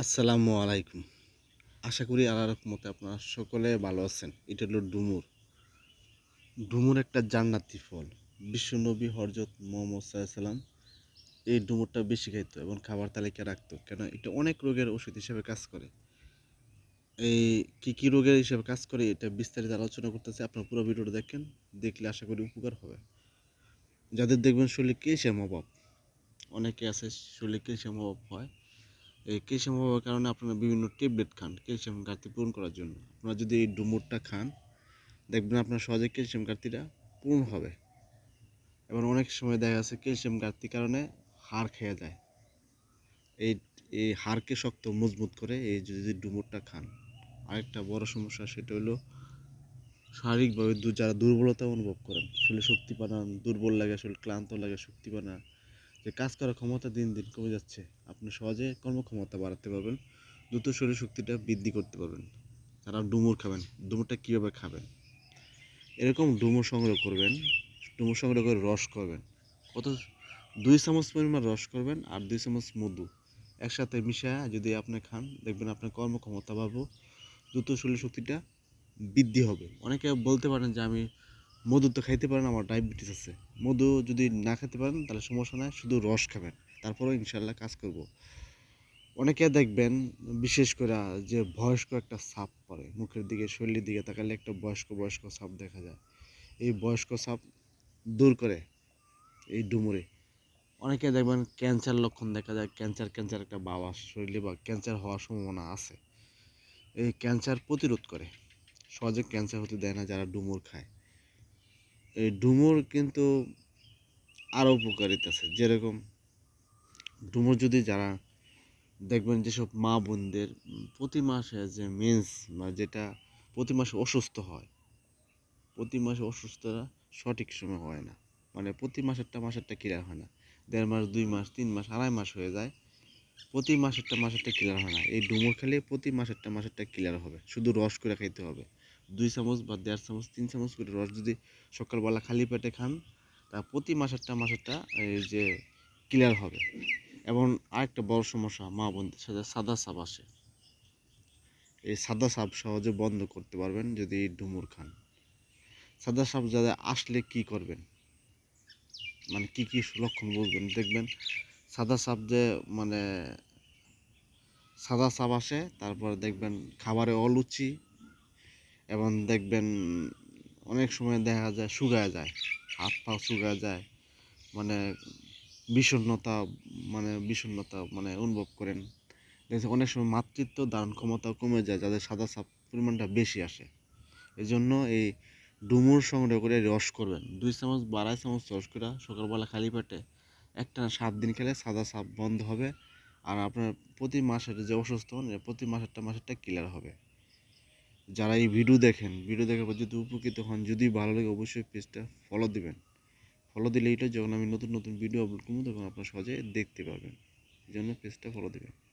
আসসালামু আলাইকুম। আশা করি আল্লাহর রহমতে আপনারা সকলে ভালো আছেন। এটা হলো ডুমুর। ডুমুর একটা জান্নাতি ফল। বিশ্বনবী হরজত মোহাম্মদ সাল্লাম এই ডুমুরটা বেশি খাইত এবং খাবার তালিকা রাখতো। কেন? এটা অনেক রোগের ওষুধ হিসেবে কাজ করে। এই কী কী রোগের হিসেবে কাজ করে এটা বিস্তারিত আলোচনা করতেছে। আপনার পুরো ভিডিওটা দেখেন, দেখলে আশা করি উপকার হবে। যাদের দেখবেন শরীরে ক্যালসিয়াম অভাব, অনেকে আছে শরীরে ক্যালসিয়াম অভাব হয়। এই ক্যালসিয়াম অভাবের কারণে আপনারা বিভিন্ন ট্যাবলেট খান ক্যালসিয়াম ঘাটতি পূরণ করার জন্য। আপনারা যদি এই ডুমুরটা খান, দেখবেন আপনার সহজে ক্যালসিয়াম ঘাটতিটা পূরণ হবে। এবং অনেক সময় দেখা যাচ্ছে ক্যালসিয়াম ঘাটতির কারণে হাড় খেয়ে যায়। এই এই হাড়কে শক্ত মজবুত করে এই যদি ডুমুরটা খান। আরেকটা বড় সমস্যা সেটা হলো শারীরিকভাবে যারা দুর্বলতা অনুভব করেন শরীরে শক্তি পান দুর্বল লাগে শরীর ক্লান্ত লাগে, শক্তি পান যে কাজ করার ক্ষমতা দিন দিন কমে যাচ্ছে, আপনি সহজে কর্মক্ষমতা বাড়াতে পারবেন, দ্রুত শরীর শক্তিটা বৃদ্ধি করতে পারবেন। তারা ডুমুর খাবেন, ডুমুরটা কীভাবে খাবেন? এরকম ডুমুর সংগ্রহ করবেন, ডুমুর সংগ্রহ করে রস করবেন কত দুই চামচ পরিমাণ রস করবেন আর দুই চামচ মধু একসাথে মিশায় যদি আপনি খান, দেখবেন আপনার কর্মক্ষমতা বাড়বো, দ্রুত শরীর শক্তিটা বৃদ্ধি হবে। অনেকে বলতে পারেন যে আমি মধু তো খাইতে পারেন, আমার ডায়াবেটিস আছে। মধু যদি না খেতে পারেন, তাহলে সমস্যা নাই, শুধু রস খাবেন। তারপরেও ইনশাল্লাহ কাজ করব। অনেকে দেখবেন, বিশেষ করে যে বয়স্ক একটা সাপ পড়ে, মুখের দিকে, শরীরের দিকে তাকালে একটা বয়স্ক বয়স্ক সাপ দেখা যায়। এই বয়স্ক সাপ দূর করে, এই ডুমুরে। অনেকে দেখবেন ক্যান্সার লক্ষণ দেখা যায় ক্যান্সার ক্যান্সার একটা বাবা শরীরে বা ক্যান্সার হওয়ার সম্ভাবনা আছে। এই ক্যান্সার প্রতিরোধ করে। সহজে ক্যান্সার হতে দেয় না যারা ডুমুর খায়। এই ডুমুর কিন্তু আরও উপকারিতা আছে। যেরকম ডুমুর যদি যারা দেখবেন যেসব মা বোনদের প্রতি মাসে যে মেন্স বা যেটা প্রতি মাসে অসুস্থ হয়, প্রতি মাসে অসুস্থতা সঠিক সময় হয় না। মানে প্রতি মাসেরটা মাসেরটা ক্লিয়ার হয় না। দেড় মাস, দুই মাস, তিন মাস, আড়াই মাস হয়ে যায়। প্রতি মাসেরটা মাসেরটা ক্লিয়ার হয় না। এই ডুমুর খেলে প্রতি মাসেরটা মাসেরটা ক্লিয়ার হবে। শুধু রস করে খাইতে হবে। দুই চামচ বা দেড় চামচ, তিন চামচ করে রস যদি সকালবেলা খালি পেটে খান, তা প্রতি মাসেরটা মাসেরটা, এই যে ক্লিয়ার হবে। এবং আরেকটা বড় সমস্যা, মা বোনদের সাথে সাদা সাপ আসে। এই সাদা সাপ সহজে বন্ধ করতে পারবেন যদি ডুমুর খান। সাদা সাপ যাদের আসলে কি করবেন? মানে কি কি লক্ষণ বুঝবেন? দেখবেন সাদা সাপ যে মানে সাদা সাপ আসে, তারপর দেখবেন খাবারে অলুচি এবং দেখবেন অনেক সময় দেখা যায় শুকায় যায়, হাত পা শুকায় যায় মানে বিষণ্ণতা মানে বিষণ্ণতা মানে অনুভব করেন। দেখছি অনেক সময় মাতৃত্ব ধারণ ক্ষমতা কমে যায়, যাদের সাদা সাপ পরিমাণটা বেশি আসে। এই জন্য এই ডুমুর সংগ্রহ করে রস করবেন। দুই চামচ বা আড়াই চামচ রস করে সকালবেলা খালি পেটে একটা সাত দিন খেলে সাদা সাপ বন্ধ হবে। আর আপনার প্রতি মাসের যে অসুস্থ হন, প্রতি মাসেরটা মাসেরটা ক্লিয়ার হবে। যারা এই ভিডিও দেখেন ভিডিও দেখার পর যদি উপকৃত হন, যদি ভালো লাগে অবশ্যই পেজটা ফলো দেবেন। ফলো দিলে এটা যখন আমি নতুন নতুন ভিডিও আপলোড করব, তখন আপনারা সহজে দেখতে পাবেন। এই জন্য পেজটা ফলো দিবেন।